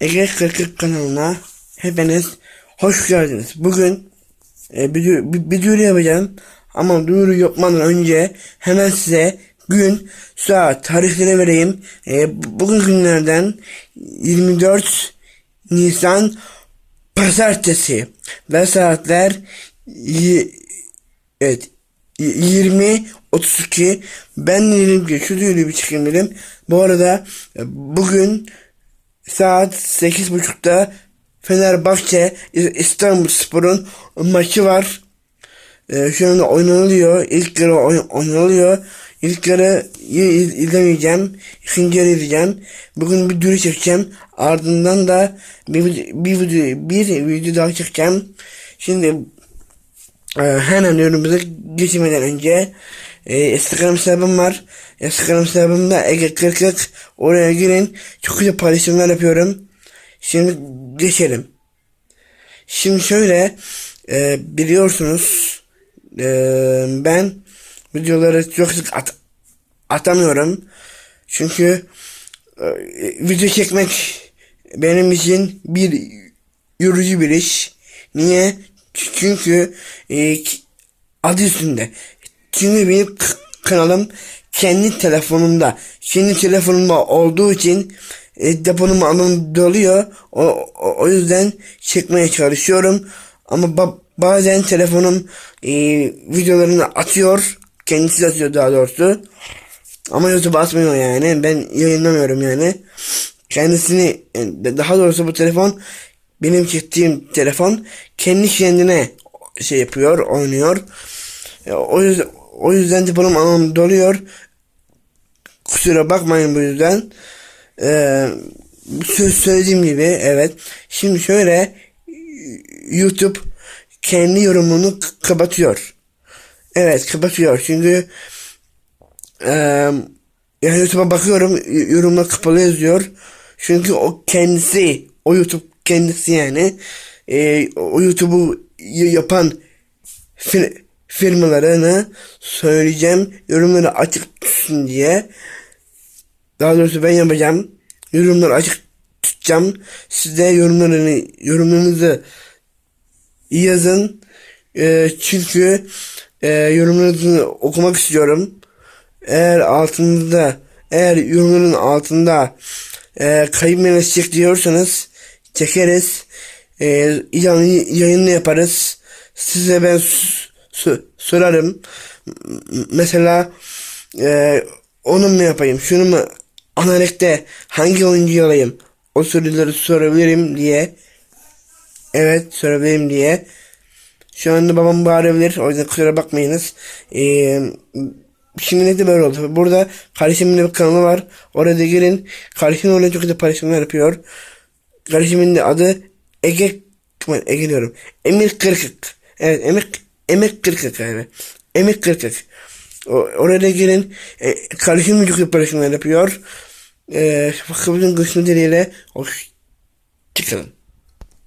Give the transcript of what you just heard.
Ege 40 kanalına hepiniz hoş geldiniz. Bugün e, bir, bir, bir duyuru yapacağım. Ama duyuru yapmadan önce hemen size gün, saat, tarihleri vereyim. E, bu- bugün günlerden 24 Nisan Pazartesi ve saatler evet y- 20 32 ben dedim ki şu duyuruyu bir çıkayım dedim. Bu arada e, bugün saat 8.30'da Fenerbahçe İstanbulspor'un maçı var. Ee, şu anda oynanılıyor. İlk yarı oyn- oynanılıyor. İlk yarı iz- izlemeyeceğim. İkinci yarı izleyeceğim. Bugün bir dürü çekeceğim. Ardından da bir, bir, video, bir video daha çekeceğim. Şimdi hemen yorumumuza geçmeden önce e, Instagram hesabım var. Instagram hesabımda Ege 40 oraya girin. Çok güzel paylaşımlar yapıyorum. Şimdi geçelim. Şimdi şöyle e, biliyorsunuz e, ben videoları çok sık at, atamıyorum. Çünkü e, video çekmek benim için bir yorucu bir iş. Niye? Çünkü e, adı üstünde. Çünkü benim kanalım kendi telefonumda. Kendi telefonumda olduğu için e, deponum alanı doluyor. O, o, o yüzden çekmeye çalışıyorum. Ama ba- bazen telefonum e, videolarını atıyor. Kendisi atıyor daha doğrusu. Ama YouTube atmıyor yani. Ben yayınlamıyorum yani. Kendisini yani daha doğrusu bu telefon benim çektiğim telefon kendi kendine şey yapıyor, oynuyor. E, O yüzden o yüzden telefonum anam doluyor. Kusura bakmayın bu yüzden. Ee, söz söylediğim gibi evet. Şimdi şöyle YouTube kendi yorumunu kapatıyor. Evet kapatıyor çünkü eee yani YouTube'a bakıyorum yorumlar kapalı yazıyor. Çünkü o kendisi o YouTube kendisi yani eee, o YouTube'u yapan fir- firmalarını söyleyeceğim yorumları açık tutsun diye. Daha doğrusu ben yapacağım. Yorumları açık tutacağım. Siz de yorumlarını yorumlarınızı yazın. Ee, çünkü e, yorumlarınızı okumak istiyorum. Eğer altında eğer yorumların altında e, kayıp diyorsanız çekeriz. E, yani yayını yaparız. Size ben sorarım. Mesela e, onu mu yapayım? Şunu mu analekte hangi oyuncuyu alayım? O soruları sorabilirim diye. Evet sorabilirim diye. Şu anda babam bağırabilir. O yüzden kusura bakmayınız. Ee, şimdilik de böyle oldu. Burada kardeşimin de bir kanalı var. Oraya da girin. Kardeşim orada çok güzel paylaşımlar yapıyor. Kardeşimin de adı Ege Ege diyorum. Emir Kırkık. Evet Emir Emir Kırkık abi. Emir Kırkık. O, oraya da girin. E, kardeşim güzel paylaşımlar yapıyor. E, bakın görüşmek dileğiyle. Hoş çıkalım.